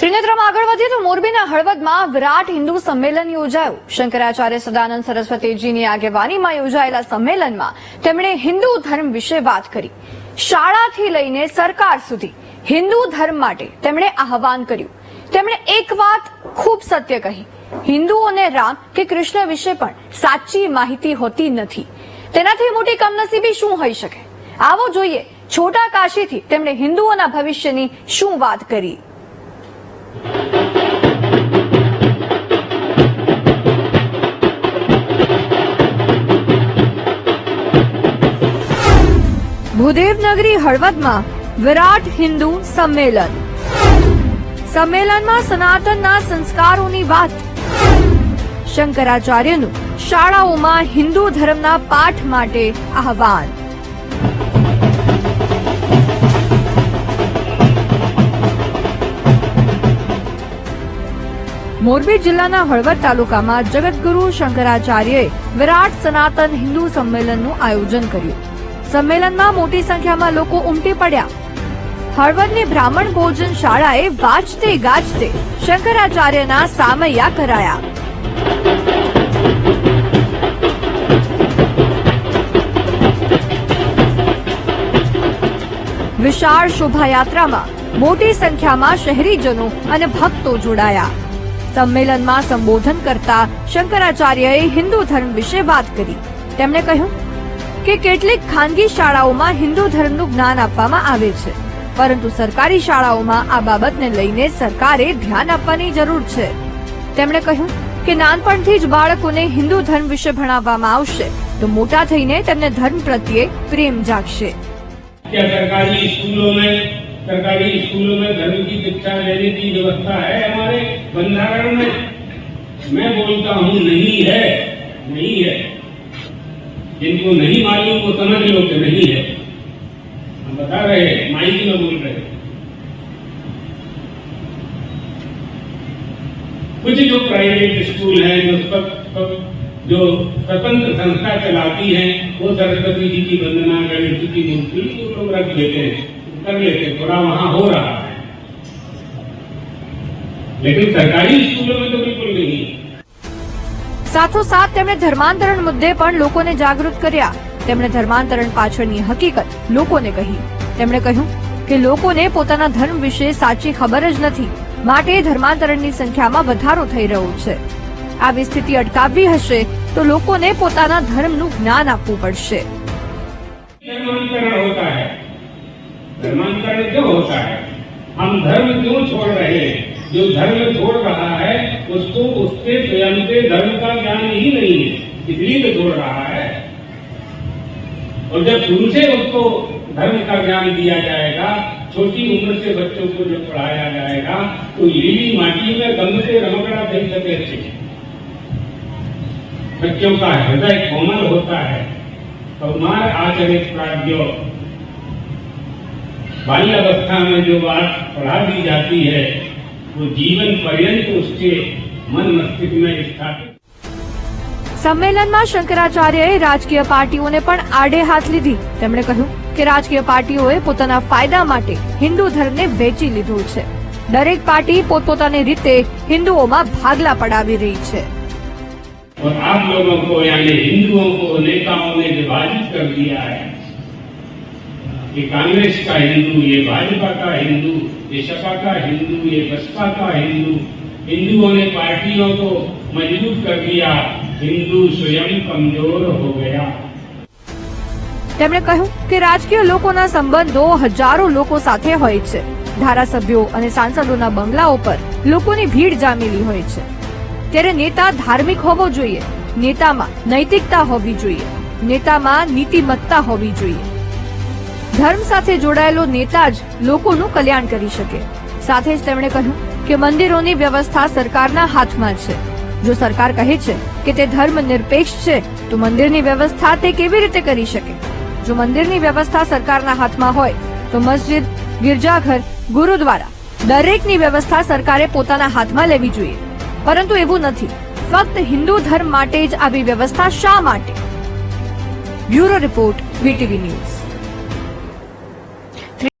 ત્રિનેત્રમાં આગળ વધીએ તો મોરબીના હળવદમાં વિરાટ હિન્દુ સંમેલન યોજાયું. શંકરાચાર્ય સદાનંદ સરસ્વતીજીની આગેવાનીમાં યોજાયેલા સંમેલનમાં તેમણે હિન્દુ ધર્મ વિશે વાત કરી. શાળાથી લઈને સરકાર સુધી હિન્દુ ધર્મ માટે તેમણે આહવાન કર્યું. તેમણે એક વાત ખૂબ સત્ય કહી. હિન્દુઓને રામ કે કૃષ્ણ વિશે પણ સાચી માહિતી હોતી નથી. તેનાથી મોટી કમનસીબી શું હોઈ શકે? આવો જોઈએ, છોટા કાશીથી તેમણે હિન્દુઓના ભવિષ્યની શું વાત કરી. ભૂદેવનગરી હળવદમાં વિરાટ હિન્દુ સંમેલન. સંમેલનમાં સનાતનના સંસ્કારોની વાત. શંકરાચાર્યનું શાળાઓમાં હિન્દુ ધર્મના પાઠ માટે આહવાન. મોરબી જિલ્લાના હળવદ તાલુકામાં જગતગુરુ શંકરાચાર્યએ વિરાટ સનાતન હિન્દુ સંમેલનનું આયોજન કર્યું. સંમેલનમાં મોટી સંખ્યામાં લોકો ઉમટી પડ્યા. હળવદની બ્રાહ્મણ ભોજન શાળાએ વાજતે ગાજતે શંકરાચાર્યના સામૈયા કરાયા. વિશાળ શોભાયાત્રામાં મોટી સંખ્યામાં શહેરીજનો અને ભક્તો જોડાયા. સંમેલનમાં સંબોધન કરતા શંકરાચાર્યએ હિન્દુ ધર્મ વિશે વાત કરી. તેમણે કહ્યું કે કેટલીક ખાનગી શાળાઓમાં હિન્દુ ધર્મનું જ્ઞાન આપવામાં આવે છે પરંતુ સરકારી શાળાઓમાં આ બાબતને લઈને સરકારે ધ્યાન આપવાની જરૂર છે તેમણે કહ્યું કે નાનપણથી જ બાળકોને હિન્દુ ધર્મ વિશે ભણાવવામાં આવશે તો મોટા થઈને તેમને ધર્મ પ્રત્યે પ્રેમ જાગશે क्या सरकारी स्कूलों में सरकारी स्कूलों में धर्म की शिक्षा देने की व्यवस्था है हमारे बंधारण में मैं बोलता हूँ नहीं है नहीं है जिनको नहीं मालूम, वो लो कि नहीं है। हम बता रहे हैं माइक में बोल रहे हैं। कुछ जो प्राइवेट स्कूल है, जो जो स्वतंत्र संस्था चलाती है, वो सरस्वती जी की वंदना, गणेश जी की मूर्ति, वो लोग रख लेते हैं, कर लेते हैं, थोड़ा वहाँ हो रहा है। लेकिन सरकारी स्कूलों में तो बिल्कुल नहीं है। સાથોસાથ તેમણે ધર્માંતરણ મુદ્દે પણ લોકોને જાગૃત કર્યા તેમણે ધર્માંતરણ પાછળની હકીકત લોકોને કહી તેમણે કહ્યું કે લોકોને પોતાના ધર્મ વિશે સાચી ખબર જ નથી માટે ધર્માંતરણની સંખ્યામાં વધારો થઈ રહ્યો છે આવી સ્થિતિ અટકાવવી હશે તો લોકોને પોતાના ધર્મનું જ્ઞાન આપવું પડશે धर्मांतरण होता है धर्मांतरण क्यों होता है हम धर्म क्यों छोड़ रहे हैं जो धर्म छोड़ रहा है, उसको उसके स्वयं के धर्म का ज्ञान ही नहीं है। इसलिए तो छोड़ रहा है। और जब शुरू से उसको धर्म का ज्ञान दिया जाएगा, छोटी उम्र से बच्चों को जब पढ़ाया जाएगा तो लीली माटी में गंद से रमकड़ा दे सके बच्चों का हृदय कोमल होता है। कौमार आचरित प्राज्ञो। बाल्यावस्था में जो बात पढ़ा दी जाती है वो जीवन पर्यंत उसके मन मस्तिष्क में स्थापित સંમેલનમાં શંકરાચાર્યએ રાજકીય પાર્ટીઓને પણ આડે હાથ લીધી તેમણે કહ્યું કે રાજકીય પાર્ટીઓએ પોતાના ફાયદા માટે હિન્દુ ધર્મને વેચી લીધું છે દરેક પાર્ટી પોતપોતાની રીતે હિન્દુઓમાં ભાગલા પડાવી રહી છે और आप लोगों को यानी हिंदुओं को नेताओं ने विभाजित कर दिया है ये कांग्रेस का हिंदू ये भाजपा का हिंदू ये सपा का हिंदू ये बसपा का हिंदू हिंदुओं ने पार्टियों को मजबूत कर दिया हिंदू स्वयं कमजोर हो गया તેમણે કહ્યું કે રાજકીય લોકોના સંબંધો હજારો લોકો સાથે હોય છે ધારાસભ્યો અને સાંસદોના બંગલાઓ પર લોકોની ભીડ જામેલી હોય છે ત્યારે નેતા ધાર્મિક હોવો જોઈએ નેતામાં નૈતિકતા હોવી જોઈએ નેતામાં નીતિમત્તા હોવી જોઈએ ધર્મ સાથે જોડાયેલો નેતા જ લોકોનું કલ્યાણ કરી શકે. સાથે જ તેમણે કહ્યું કે મંદિરોની વ્યવસ્થા સરકારના હાથમાં છે. જો સરકાર કહે છે કે તે ધર્મ નિરપેક્ષ છે, તો મંદિરની વ્યવસ્થા તે કેવી રીતે કરી શકે? જો મંદિરની વ્યવસ્થા સરકારના હાથમાં હોય, તો મસ્જિદ, ગિરજાઘર, ગુરુદ્વારા દરેકની વ્યવસ્થા સરકારે પોતાના હાથમાં લેવી જોઈએ. પરંતુ એવું નથી. ફક્ત હિન્દુ ધર્મ માટે જ આવી વ્યવસ્થા શા માટે? Bureau report, VTV news.